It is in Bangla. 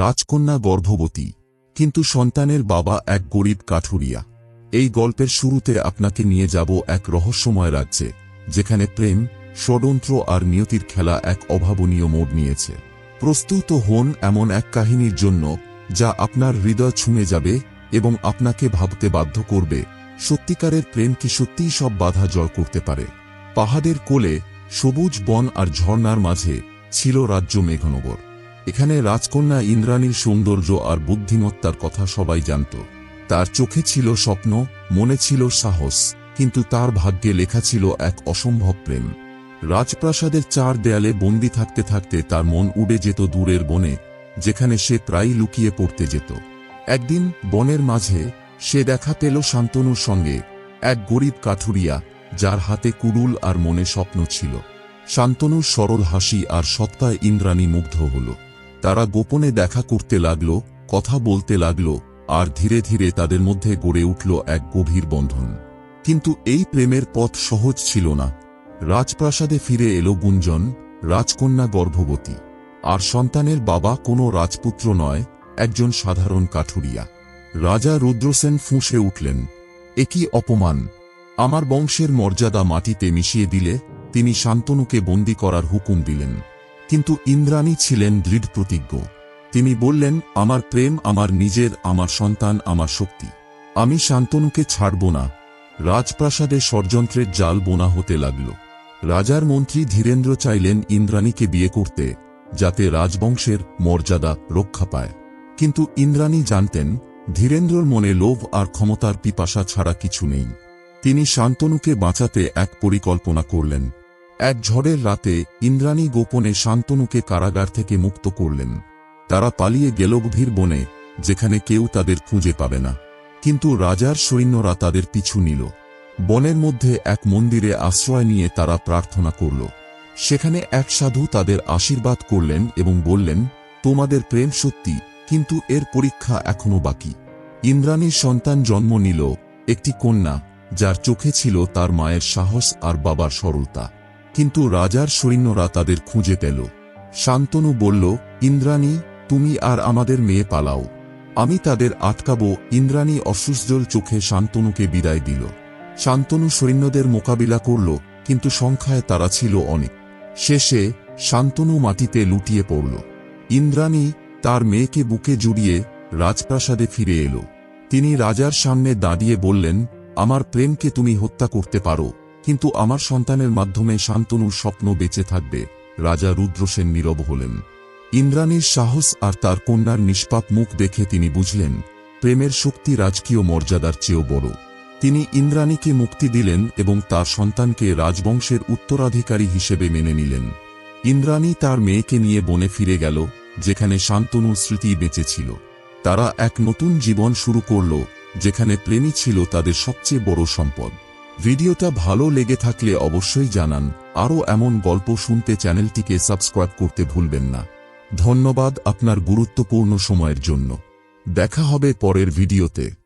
রাজকন্যা গর্ভবতী, কিন্তু সন্তানের বাবা এক গরিব কাঠুরিয়া। এই গল্পের শুরুতে আপনাকে নিয়ে যাব এক রহস্যময় রাজ্যে, যেখানে প্রেম, ষড়যন্ত্র আর নিয়তির খেলা এক অভাবনীয় মোড় নিয়েছে। প্রস্তুত হন এমন এক কাহিনীর জন্য, যা আপনার হৃদয় ছুঁয়ে যাবে এবং আপনাকে ভাবতে বাধ্য করবে, সত্যিকারের প্রেম কি সত্যিই সব বাধা জয় করতে পারে। পাহাড়ের কোলে সবুজ বন আর ঝর্ণার মাঝে ছিল রাজ্য মেঘনগর। এখানে রাজকন্যা ইন্দ্রাণীর সৌন্দর্য আর বুদ্ধিমত্তার কথা সবাই জানত। তার চোখে ছিল স্বপ্ন, মনে ছিল সাহস, কিন্তু তার ভাগ্যে লেখা ছিল এক অসম্ভব প্রেম। রাজপ্রাসাদের চার দেয়ালে বন্দি থাকতে থাকতে তার মন উড়ে যেত দূরের বনে, যেখানে সে প্রায়ই লুকিয়ে পড়তে যেত। একদিন বনের মাঝে সে দেখা পেল শান্তনুর সঙ্গে এক গরিব কাঠুরিয়া, যার হাতে কুড়ুল আর মনে স্বপ্ন ছিল। শান্তনুর সরল হাসি আর সত্তায় ইন্দ্রাণী মুগ্ধ হল। তারা গোপনে দেখা করতে লাগল, কথা বলতে লাগল, আর ধীরে ধীরে তাদের মধ্যে গড়ে উঠল এক গভীর বন্ধন। কিন্তু এই প্রেমের পথ সহজ ছিল না। রাজপ্রাসাদে ফিরে এলো গুঞ্জন, রাজকন্যা গর্ভবতী। আর সন্তানের বাবা কোনো রাজপুত্র নয়, একজন সাধারণ কাঠুরিয়া। রাজা রুদ্রসেন ফুঁসে উঠলেন। একই অপমান! আমার বংশের মর্যাদা মাটিতে মিশিয়ে দিলে তিনি শান্তনুকে বন্দি করার হুকুম দিলেন। কিন্তু ইন্দ্রাণী ছিলেন দৃঢ় প্রতিজ্ঞ। তিনি বললেন, আমার প্রেম আমার নিজের, আমার সন্তান আমার শক্তি। আমি শান্তনুকে ছাড়ব না। রাজপ্রাসাদে ষড়যন্ত্রের জাল বোনা হতে লাগল। রাজার মন্ত্রী ধীরেন্দ্র চাইলেন ইন্দ্রাণীকে বিয়ে করতে, যাতে রাজবংশের মর্যাদা রক্ষা পায়। কিন্তু ইন্দ্রাণী জানতেন, ধীরেন্দ্রর মনে লোভ আর ক্ষমতার পিপাসা ছাড়া কিছু নেই। তিনি শান্তনুকে বাঁচাতে এক পরিকল্পনা করলেন। এক ঝড়ের রাতে ইন্দ্রাণী গোপনে শান্তনুকে কারাগার থেকে মুক্ত করলেন। তারা পালিয়ে গেল গভীর বনে, যেখানে কেউ তাদের খুঁজে পাবে না। কিন্তু রাজার সৈন্যরা তাদের পিছু নিল। বনের মধ্যে এক মন্দিরে আশ্রয় নিয়ে তারা প্রার্থনা করল। সেখানে এক সাধু তাদের আশীর্বাদ করলেন এবং বললেন, তোমাদের প্রেম সত্যি, কিন্তু এর পরীক্ষা এখনও বাকি। ইন্দ্রাণীর সন্তান জন্ম নিল একটি কন্যা, যার চোখে ছিল তার মায়ের সাহস আর বাবার সরলতা। কিন্তু রাজার সৈন্যরা তাদের খুঁজে পেল। শান্তনু বলল, ইন্দ্রাণী, তুমি আর আমাদের মেয়ে পালাও। আমি তাদের আটকাবো। ইন্দ্রাণী অসুস্থল চোখে শান্তনুকে বিদায় দিল। শান্তনু সৈন্যদের মোকাবিলা করল, কিন্তু সংখ্যায় তারা ছিল অনেক। শেষে শান্তনু মাটিতে লুটিয়ে পড়ল। ইন্দ্রাণী তার মেয়েকে বুকে জুড়িয়ে রাজপ্রাসাদে ফিরে এলো। তিনি রাজার সামনে দাঁড়িয়ে বললেন, আমার প্রেমকে তুমি হত্যা করতে পারো। কিন্তু আমার সন্তানের মাধ্যমে শান্তনুর স্বপ্ন বেঁচে থাকবে, রাজা রুদ্রসেন নীরব হলেন। ইন্দ্রাণীর সাহস আর তার কন্যার নিষ্পাপ মুখ দেখে তিনি বুঝলেন, প্রেমের শক্তি রাজকীয় মর্যাদার চেয়েও বড়। তিনি ইন্দ্রাণীকে মুক্তি দিলেন এবং তার সন্তানকে রাজবংশের উত্তরাধিকারী হিসেবে মেনে নিলেন। ইন্দ্রাণী তার মেয়েকে নিয়ে বনে ফিরে গেল, যেখানে শান্তনুর স্মৃতি বেঁচে ছিল তারা এক নতুন জীবন শুরু করল, যেখানে প্রেমী ছিল তাদের সবচেয়ে বড় সম্পদ। ভিডিওটা ভালো লেগে থাকলে অবশ্যই জানান। আরও এমন গল্প শুনতে চ্যানেলটিকে সাবস্ক্রাইব করতে ভুলবেন না। ধন্যবাদ আপনার গুরুত্বপূর্ণ সময়ের জন্য। দেখা হবে পরের ভিডিওতে।